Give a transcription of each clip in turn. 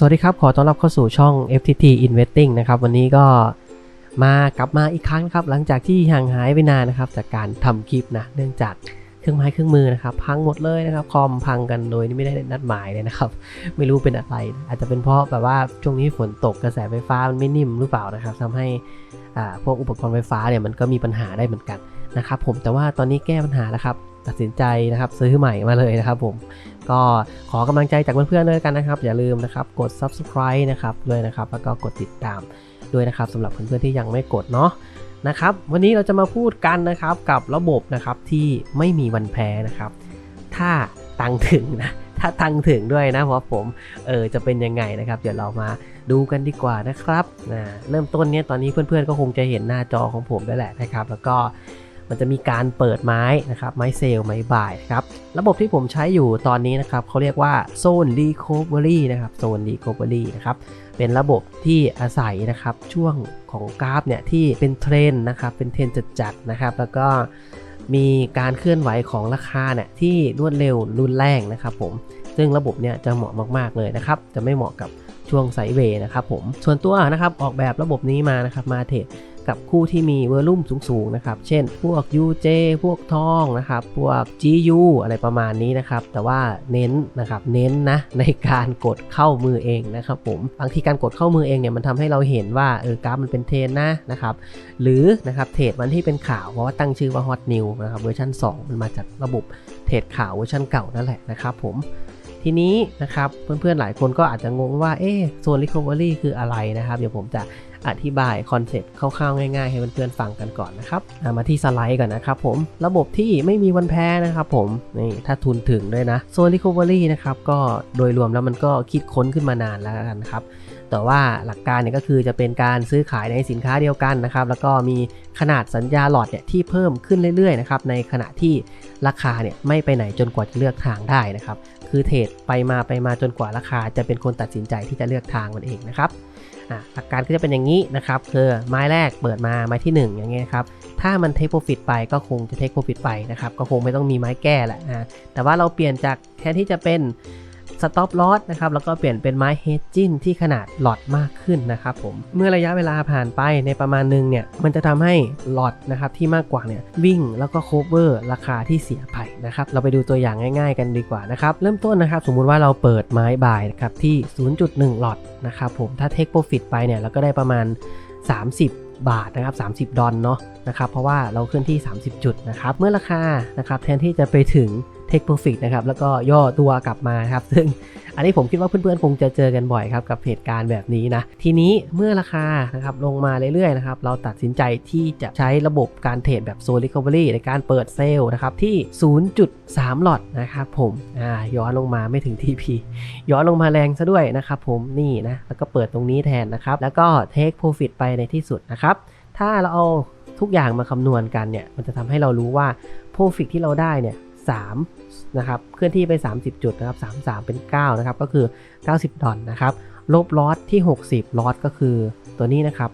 สวัสดีครับ ขอต้อนรับเข้าสู่ช่อง FTT Investing นะครับ วันนี้ก็มากลับมาอีกครั้งครับ หลังจากที่ห่างหายไปนานนะครับ จากการทำคลิปนะ เนื่องจากเครื่องไม้เครื่องมือนะครับ พังหมดเลยนะครับ คอมพังกันโดยที่ไม่ได้นัดหมายเลยนะครับ ไม่รู้เป็นอะไร อาจจะเป็นเพราะแบบว่าช่วงนี้ฝนตกกระแสไฟฟ้ามันไม่นิ่มหรือเปล่านะครับทำให้อ่าพวกอุปกรณ์ไฟฟ้าเนี่ยมันก็มีปัญหาได้เหมือนกันนะครับผม แต่ว่าตอนนี้แก้ปัญหาแล้วครับ ตัดสินใจนะครับซื้อใหม่มาเลยนะครับผม ก็ขอกำลังใจจากเพื่อนๆด้วยกันนะครับ อย่าลืมนะครับกด subscribe นะครับด้วยนะครับ แล้วก็กดติดตามด้วยนะครับสำหรับเพื่อนๆที่ยังไม่กดเนาะนะครับ วันนี้เราจะมาพูดกันนะครับกับระบบนะครับที่ไม่มีวันแพ้นะครับ ถ้าตังถึงนะถ้าตังถึงด้วยนะเพราะผมเออจะเป็นยังไงนะครับเดี๋ยวเรามาดูกันดีกว่านะครับนะเริ่มต้นเนี้ยตอนนี้เพื่อนๆก็คงจะเห็นหน้าจอของผมได้แหละนะครับ แล้วก็ มันจะมีการเปิดไม้นะครับไม้เซลล์ไม้บ่ายครับระบบที่ผมใช้อยู่ตอนนี้นะครับเขาเรียกว่า Zone Recovery นะครับ Zone Recovery นะครับเป็นระบบที่อาศัยนะครับช่วงของกราฟเนี่ยที่เป็นเทรนนะครับเป็นเทรนด์จัดๆนะครับ แล้วก็มีการเคลื่อนไหวของราคาเนี่ยที่รวดเร็วรุนแรงนะครับผมซึ่งระบบเนี่ยจะเหมาะมากๆเลยนะครับ จะไม่เหมาะกับช่วงไซเวย์นะครับผมส่วนตัวนะครับออกแบบระบบนี้มานะครับมาเทรด กับคู่ที่มีเวอร์ลุ่มสูงๆนะครับ เช่น พวก UJ พวกทองนะครับ พวก GU อะไรประมาณนี้นะครับ แต่ว่าเน้นนะครับ เน้นนะในการกดเข้ามือเองนะครับผม บางทีการกดเข้ามือเองเนี่ยมันทำให้เราเห็นว่าเออกราฟมันเป็นเทรนนะนะครับ หรือนะครับเทรดวันที่เป็นข่าวเพราะว่าตั้งชื่อว่า Hot New นะครับเวอร์ชัน2 มันมาจากระบบเทรดข่าวเวอร์ชันเก่านั่นแหละนะครับผม ทีนี้นะครับเพื่อนๆหลายคนก็อาจจะงงว่าเอ๊ะโซน Recovery คืออะไรนะครับ เดี๋ยวผมจะอธิบายคอนเซ็ปต์คร่าวๆง่ายๆ ให้เพื่อนๆฟังกันก่อนนะครับมาที่สไลด์ก่อนนะครับผมระบบที่ไม่มีวันแพ้นะครับผมนี่ถ้าทุนถึงด้วยนะโซน Recovery นะครับก็โดยรวมแล้วมันก็คิดค้นขึ้นมานานแล้วกันครับแต่ว่าหลักการเนี่ยก็คือจะเป็นการซื้อขายในสินค้าเดียวกันนะครับแล้วก็มีขนาดสัญญาหลอดเนี่ยที่เพิ่มขึ้นเรื่อยๆนะครับในขณะที่ราคาเนี่ยไม่ไปไหนจนกว่าจะเลือกทางได้นะครับ คือเทรดไปมาไปมาจนกว่าราคา จะเป็นคนตัดสินใจที่จะเลือกทางมันเองนะครับหลักการก็จะเป็นอย่างนี้นะครับคือไม้แรกเปิดมาไม้ที่ 1 อย่างเงี้ยครับถ้ามันเทคโปรฟิตไปก็คงจะเทคโปรฟิตไปนะครับก็คงไม่ต้องมีไม้แก้แหละนะแต่ว่าเราเปลี่ยนจากแทนที่จะเป็น สต็อปลอสนะครับแล้วก็เปลี่ยนเป็นไม้เฮดจิ้นที่ขนาดหลอดมากขึ้นนะครับผมเมื่อระยะเวลาผ่านไปในประมาณหนึงเนี่ยมันจะทำให้หลอดนะครับที่มากกว่าเนี่ยวิ่งแล้วก็โคเวอร์ราคาที่เสียไปนะครับเราไปดูตัวอย่างง่าย ๆ กันดีกว่านะครับเริ่มต้นนะครับสมมุติว่าเราเปิดไม้บายนะครับที่ 0.1 หลอดนะครับผมถ้าเทคโปรฟิตไปเนี่ยเราก็ได้ประมาณ 30บาทนะครับ 30 ดอลเนาะนะครับ เพราะว่าเราเคลื่อนที่ 30 จุดนะครับ เมื่อราคานะครับแทนที่จะไปถึง Take Profit นะครับ แล้วก็ย่อตัวกลับมาครับ ซึ่งอันนี้ผมคิดว่าเพื่อนๆ คงจะเจอกันบ่อยครับ กับเหตุการณ์แบบนี้นะ ทีนี้เมื่อราคานะครับลงมาเรื่อยๆนะครับ เราตัดสินใจที่จะใช้ระบบการเทรดแบบ Zone Recovery ในการเปิดเซลล์นะครับ ที่ 0.3 หลอดนะครับผมอ่าย้อนลงมาไม่ถึง TP ย้อนลงมาแรงซะด้วยนะครับผมนี่นะ แล้วก็เปิดตรงนี้แทนนะครับ แล้วก็ Take Profit ไปในที่สุดนะครับ ถ้าเราเอาทุกอย่างมาคำนวณกันเนี่ย มันจะทำให้เรารู้ว่า Profit ที่เราได้เนี่ย 3นะครับเคลื่อนที่ไป 30 จุดนะครับ33 เป็น 9 นะครับ ก็คือ 90 ดอลนะครับ ลบลอสที่ 60ลอสก็คือตัวนี้นะครับ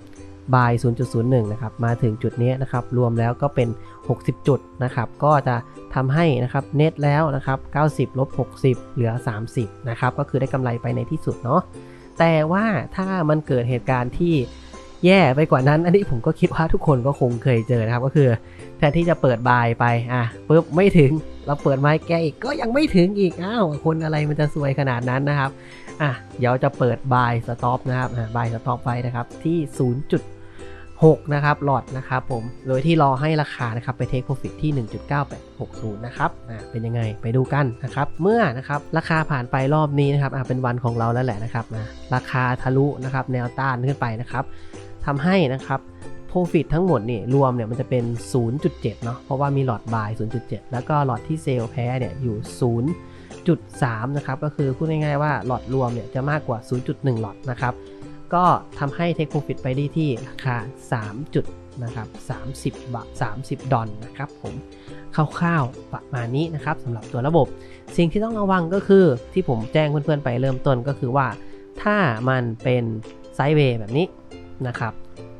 บาย 0.01 นะครับ มาถึงจุดนี้นะครับ รวมแล้วก็เป็น 60 จุดนะครับ ก็จะทำให้นะครับเน็ตแล้วนะครับ 90 ลบ 60 เหลือ 30 นะครับ ก็คือได้กำไรไปในที่สุดเนาะ แต่ว่าถ้ามันเกิดเหตุการณ์ที่ แย่ไปกว่านั้น อันนี้ผมก็คิดว่าทุกคนก็คงเคยเจอนะครับ ก็คือแทนที่จะเปิดบายไปอะปุ๊บไม่ถึงเราเปิดไม้แก้อีกก็ยังไม่ถึงอีกอ้าวคนอะไรมันจะสวยขนาดนั้นนะครับอะเดี๋ยวจะเปิดบายสต็อปนะครับอ่าบายสต็อปไปนะครับที่ 6 นะครับหลอดนะครับผม โดยที่รอให้ราคานะครับไปเทคโปรฟิตที่ 1.9860 นะครับอ่าเป็นยังไงไปดูกันนะครับ เมื่อนะครับราคาผ่านไปรอบนี้นะครับอ่าเป็นวันของเราแล้วแหละนะครับนะราคาทะลุนะครับแนวต้านขึ้นไปนะครับทำให้นะครับ Profit ทั้งหมดนี่รวมเนี่ยมันจะเป็น 0.7 เนาะเพราะว่ามีหลอดบาย 0.7 แล้วก็หลอดที่เซลล์แพ้เนี่ยอยู่ 0.3 นะครับ ก็คือพูดง่ายๆว่าหลอดรวมเนี่ยจะมากกว่า 0.1 หลอดนะครับ ก็ทำให้ Take Profit ไปได้ที่ราคา 3 จุดนะครับ30บาท30 ดอลนะครับผมคร่าวๆประมาณนี้นะครับสำหรับตัวระบบ สิ่งที่ต้องระวังก็คือที่ผมแจ้งเพื่อนๆไปเริ่มต้นก็คือว่า ถ้ามันเป็นไซด์เวย์แบบนี้นะครับ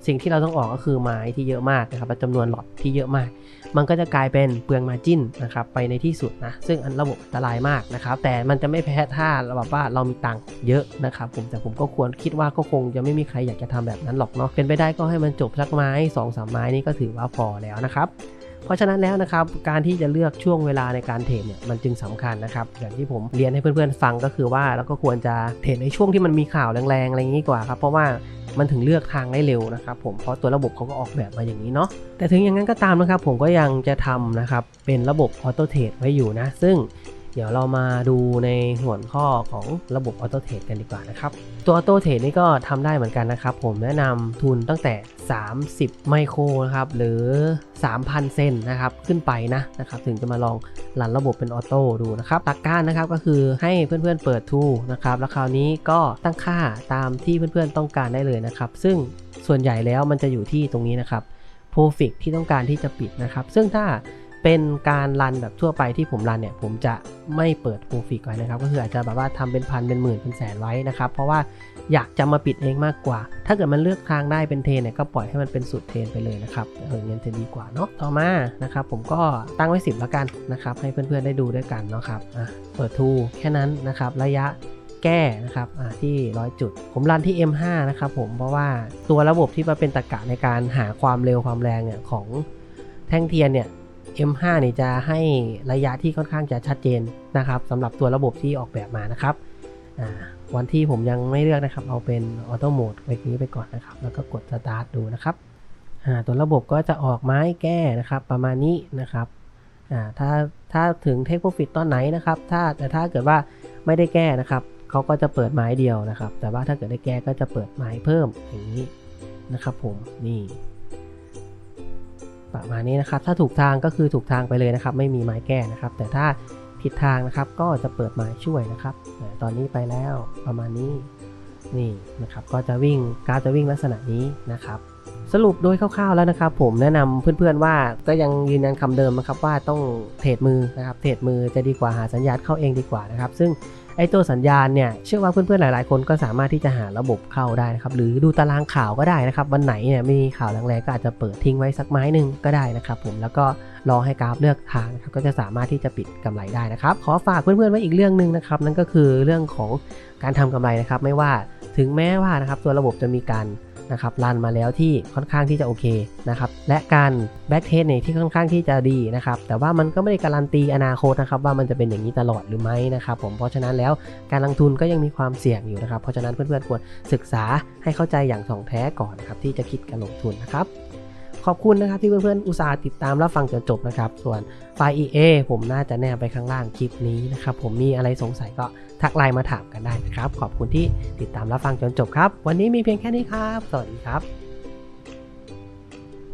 สิ่งที่เราต้องออกก็คือไม้ที่เยอะมากนะครับและจำนวนหลอดที่เยอะมาก มันก็จะกลายเป็นเปลืองมาจิ้นนะครับไปในที่สุดนะซึ่งอันระบบอันตรายมากนะครับแต่มันจะไม่แพ้ถ้าเราแบบว่าเรามีตังค์เยอะนะครับผมแต่ผมก็ควรคิดว่าก็คงจะไม่มีใครอยากจะทำแบบนั้นหรอกเนาะเป็นไปได้ก็ให้มันจบสักไม้2อสามไม้นี่ก็ถือว่าพอแล้วนะครับ เพราะฉะนั้นแล้วนะครับการที่จะเลือกช่วงเวลาในการเทรดเนี่ยมันจึงสำคัญนะครับอย่างที่ผมเรียนให้เพื่อนๆฟังก็คือว่าเราก็ควรจะเทรดในช่วงที่มันมีข่าวแรงๆอะไรอย่างนี้กว่าครับเพราะว่ามันถึงเลือกทางได้เร็วนะครับผมเพราะตัวระบบเขาก็ออกแบบมาอย่างนี้เนาะแต่ถึงอย่างนั้นก็ตามนะครับผมก็ยังจะทำนะครับเป็นระบบออโต้เทรดไว้อยู่นะซึ่ง เดี๋ยวเรามาดูในหัวข้อของระบบออโต้เทรดกันดีกว่านะครับ ตัวออโต้เทรดนี่ก็ทำได้เหมือนกันนะครับ ผมแนะนำทุนตั้งแต่ 30 ไมโครนะครับ หรือ 3,000 เซนนะครับ ขึ้นไปนะนะครับ ถึงจะมาลองรันระบบเป็นออโต้ดูนะครับหลักการนะครับก็คือให้เพื่อนๆเปิดทูนะครับแล้วคราวนี้ก็ตั้งค่าตามที่เพื่อนๆต้องการได้เลยนะครับ ซึ่งส่วนใหญ่แล้วมันจะอยู่ที่ตรงนี้นะครับ Profit ที่ต้องการที่จะปิดนะครับ ซึ่งถ้า เป็นการรันแบบทั่วไปที่ผมรันเนี่ยผมจะไม่เปิด Profit ไว้นะครับ ก็คืออาจจะแบบว่าทำเป็นพันเป็นหมื่นเป็นแสนไว้นะครับ เพราะว่าอยากจะมาปิดเองมากกว่า ถ้าเกิดมันเลือกทางได้เป็นเทนเนี่ยก็ปล่อยให้มันเป็นสุดเทนไปเลยนะครับเออเงินจะดีกว่าเนาะต่อมานะครับผมก็ตั้งไว้ 10 แล้วกันนะครับให้เพื่อนๆได้ดูด้วยกันเนาะครับอะเปิดทูแค่นั้นนะครับระยะแก้นะครับอ่าที่100จุด ผมรันที่ M5 นะครับผมเพราะว่าตัวระบบที่มาเป็นตรรกะในการหาความเร็วความแรงเนี่ยของแท่งเทียนเนี่ย M5 เนี่ยจะให้ระยะที่ค่อนข้างจะชัดเจนนะครับสำหรับตัวระบบที่ออกแบบมานะครับวันที่ผมยังไม่เลือกนะครับ เอาเป็นออโต้โหมดไว้นี้ไปก่อนนะครับ แล้วก็กดสตาร์ทดูนะครับตัวระบบก็จะออกไม้แก้นะครับ ประมาณนี้นะครับถ้าถ้าถึงเทคโปรฟิตตอนไหนนะครับ ถ้าแต่ถ้าเกิดว่าไม่ได้แก้นะครับเขาก็จะเปิดไม้เดียวนะครับ แต่ว่าถ้าเกิดได้แก้ก็จะเปิดไม้เพิ่มอย่างนี้นะครับ ผมนี่ ประมาณนี้นะครับ ถ้าถูกทางก็คือถูกทางไปเลยนะครับ ไม่มีไม้แก้นะครับ แต่ถ้าผิดทางนะครับก็จะเปิดไม้ช่วยนะครับ ตอนนี้ไปแล้วประมาณนี้นี่นะครับ ก็จะวิ่งกาฟจะวิ่งลักษณะนี้นะครับ สรุปโดยคร่าวๆแล้วนะครับ ผมแนะนำเพื่อนๆว่าก็ยังยืนยันคำเดิมนะครับว่าต้องเทรดมือนะครับ เทรดมือจะดีกว่าหาสัญญาณเข้าเองดีกว่านะครับ ซึ่ง ไอตัวสัญญาณเนี่ยเชื่อว่าเพื่อนๆหลายๆ คนก็สามารถที่จะหาระบบเข้าได้นะครับหรือดูตารางข่าวก็ได้นะครับ วันไหนเนี่ยมีข่าวแรงๆก็อาจจะเปิดทิ้งไว้สักไม้หนึ่งก็ได้นะครับ ผมแล้วก็รอให้กราฟเลือกทางนะครับก็จะสามารถที่จะปิดกำไรได้นะครับ ขอฝากเพื่อนๆไว้อีกเรื่องหนึ่งนะครับนั่นก็คือเรื่องของการทำกำไรนะครับ ไม่ว่าถึงแม้ว่านะครับตัวระบบจะมีการ นะครับรันมาแล้วที่ค่อนข้างที่จะโอเคนะครับและการแบ็กเทสเนี่ยที่ค่อนข้างที่จะดีนะครับแต่ว่ามันก็ไม่ได้การันตีอนาคตนะครับว่ามันจะเป็นอย่างนี้ตลอดหรือไม่นะครับผมเพราะฉะนั้นแล้วการลงทุนก็ยังมีความเสี่ยงอยู่นะครับเพราะฉะนั้นเพื่อนๆควรศึกษาให้เข้าใจอย่างถ่องแท้ก่อนนะครับที่จะคิดการลงทุนนะครับ ขอบคุณนะครับที่เพื่อนๆอุตส่าห์ติดตามรับฟังจนจบนะครับ ส่วนไฟล์ EA ผมน่าจะแนบไปข้างล่างคลิปนี้นะครับ ผมมีอะไรสงสัยก็ทักไลน์มาถามกันได้นะครับ ขอบคุณที่ติดตามรับฟังจนจบครับ วันนี้มีเพียงแค่นี้ครับ สวัสดีครับ